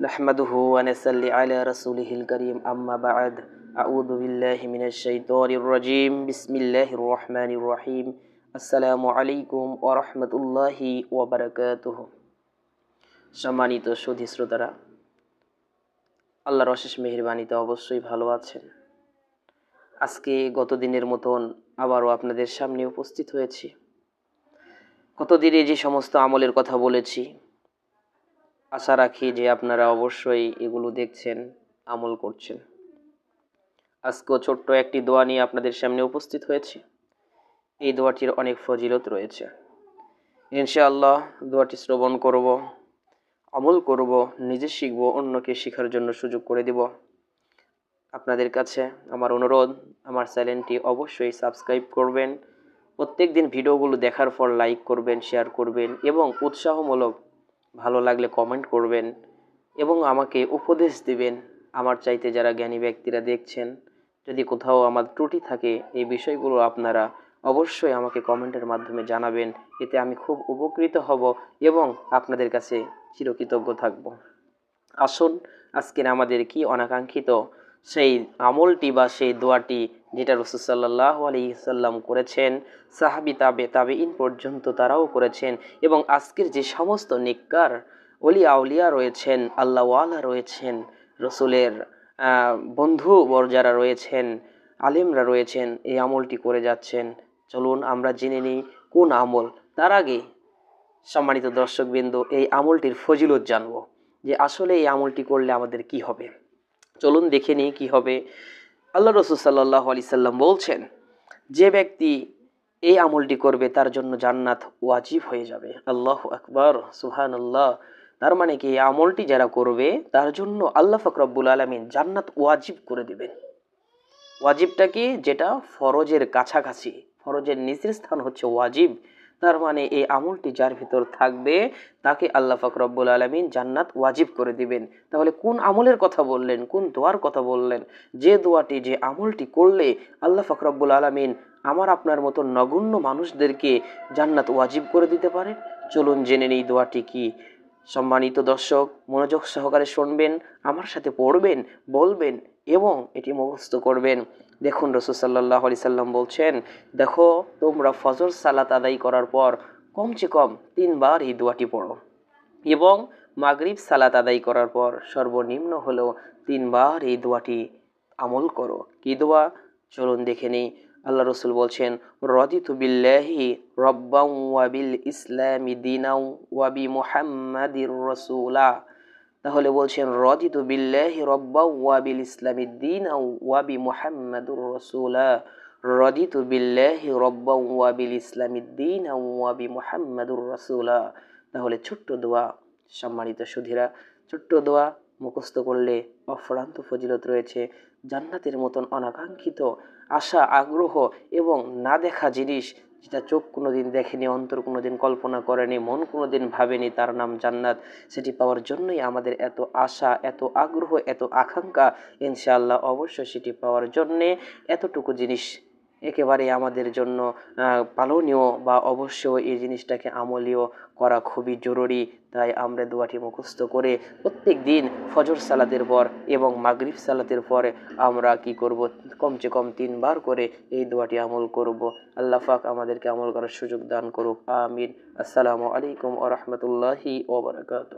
نحمده ونصلي على رسوله الكريم أما بعد أعوذ بالله من الشيطان الرجيم بسم الله الرحمن الرحيم السلام عليكم ورحمة الله وبركاته সম্মানিত সুধী শ্রোতারা আল্লাহর অশেষ মেহরবানিতে অবশ্যই ভালো আছেন আজকে গত দিনের মতন আবারও আপনাদের সামনে উপস্থিত হয়েছি গতদিনে যে সমস্ত আমলের কথা বলেছি আশা রাখি যে আপনারা অবশ্যই এগুলো দেখছেন, আমল করছেন। আজকেও ছোট্ট একটি দোয়া নিয়ে আপনাদের সামনে উপস্থিত হয়েছি। এই দোয়াটির অনেক ফজিলত রয়েছে। ইনশাআল্লাহ দোয়াটি শ্রবণ করব, আমল করব, নিজে শিখব, অন্যকে শেখার জন্য সুযোগ করে দেব। আপনাদের কাছে আমার অনুরোধ, আমার চ্যানেলটি অবশ্যই সাবস্ক্রাইব করবেন। প্রত্যেক দিন ভিডিওগুলো দেখার পর লাইক করবেন, শেয়ার করবেন এবং উৎসাহমূলক ভালো লাগলে কমেন্ট করবেন এবং আমাকে উপদেশ দিবেন আমার চাইতে যারা জ্ঞানী ব্যক্তিরা দেখছেন। যদি কোথাও আমার ত্রুটি থাকে এই বিষয়গুলো আপনারা অবশ্যই আমাকে কমেন্টের মাধ্যমে জানাবেন। এতে আমি খুব উপকৃত হব এবং আপনাদের কাছে চিরকৃতজ্ঞ থাকব। আসুন, আজকের আমাদের কি অনাকাঙ্ক্ষিত সেই আমলটি বা সেই দোয়াটি যেটা রসুসাল্লাহ আলী সাল্লাম করেছেন, সাহাবি তাবে তাবে ইন পর্যন্ত তারাও করেছেন এবং আজকের যে সমস্ত নিকার অলিয়া আউলিয়া রয়েছেন, আল্লাহওয়ালা রয়েছেন, রসুলের বন্ধু বর যারা রয়েছেন, আলেমরা রয়েছেন, এই আমলটি করে যাচ্ছেন। চলুন আমরা জেনে নিই কোন আমল। তার আগে সম্মানিত দর্শকবৃন্দ, এই আমলটির ফজিলত জানব যে আসলে এই আমলটি করলে আমাদের কি হবে। চলুন দেখে নিই কী হবে। আল্লাহ রসুল সাল্লাহ আলি সাল্লাম বলছেন, যে ব্যক্তি এই আমলটি করবে, তার জন্য জান্নাত ওয়াজিব হয়ে যাবে। আল্লাহ আকবর সুহান আল্লাহ তার মানে কি, এই আমলটি যারা করবে, তার জন্য আল্লাহ ফকরব্বুল আলমিন জান্নাত ওয়াজিব করে দেবেন। ওয়াজিবটা কি? যেটা ফরজের কাছাকাছি, ফরজের নিচের স্থান হচ্ছে ওয়াজিব। তার মানে এই আমলটি যার ভিতর থাকবে, তাকে আল্লাহ ফকরব্বুল আলমিন জান্নাত ওয়াজিব করে দিবেন। তাহলে কোন আমলের কথা বললেন, কোন দোয়ার কথা বললেন? যে দোয়াটি, যে আমলটি করলে আল্লাহ ফকরব্বুল আলমিন আমার আপনার মতো নগণ্য মানুষদেরকে জান্নাত ওয়াজিব করে দিতে পারে চলুন জেনে নেই দোয়াটি কি। সম্মানিত দর্শক, মনোযোগ সহকারে শুনবেন, আমার সাথে পড়বেন, বলবেন এবং এটি মুখস্থ করবেন। দেখুন রসুসাল্লাহ আলি সাল্লাম বলছেন, দেখো, তোমরা ফজর সালাত আদায় করার পর কমসে কম তিনবার এই দোয়াটি পড়ো এবং মাগরিব সালাত আদায় করার পর সর্বনিম্ন হলেও তিনবার এই দোয়াটি আমল করো। কি দোয়া? চলুন দেখে নিই। আল্লাহ রসুল বলছেন, রদিতু বিল্লাহি রব্বাউ ওয়াবিল ইসলামি দিনাউ ওয়াবি মুহাম্মাদির রসুলা। তাহলে বলছেন, রদিতু বিল্লাহি রব্বা ওয়াবিল ইসলামী দিন ওয়াবি মুহাম্মাদুর রসুলা। রদিতু বিল্লাহি রব্বা ওয়াবিল ইসলামী দিন ওয়াবি মুহাম্মাদুর রসুলা। তাহলে ছোট্ট দোয়া, সম্মানিত সুধীরা, ছোট্ট দোয়া মুখস্থ করলে অফ্রান্ত ফজিলত রয়েছে। জান্নাতের মতন অনাকাঙ্ক্ষিত আশা, আগ্রহ এবং না দেখা জিনিস যেটা চোখ কোনো দিন দেখেনি, অন্তর কোনো দিন কল্পনা করেনি, মন কোনো দিন ভাবেনি তার নাম জান্নাত। সেটি পাওয়ার জন্যই আমাদের এত আশা, এত আগ্রহ, এত আকাঙ্ক্ষা, ইনশাআল্লাহ অবশ্যই সেটি পাওয়ার জন্যে এতটুকু জিনিস একেবারে আমাদের জন্য পালনীয় বা অবশ্য এই জিনিসটাকে আমলীয় করা খুবই জরুরি। তাই আমরা দোয়াটি মুখস্থ করে প্রত্যেক দিন ফজর সালাতের পর এবং মাগরিব সালাতের পরে আমরা কি করব? কমসে কম তিনবার করে এই দোয়াটি আমল করব। আল্লাহ পাক আমাদেরকে আমল করার সুযোগ দান করুক। আমিন। আসসালামু আলাইকুম আ রহমতুল্লাহি ওবরাকাত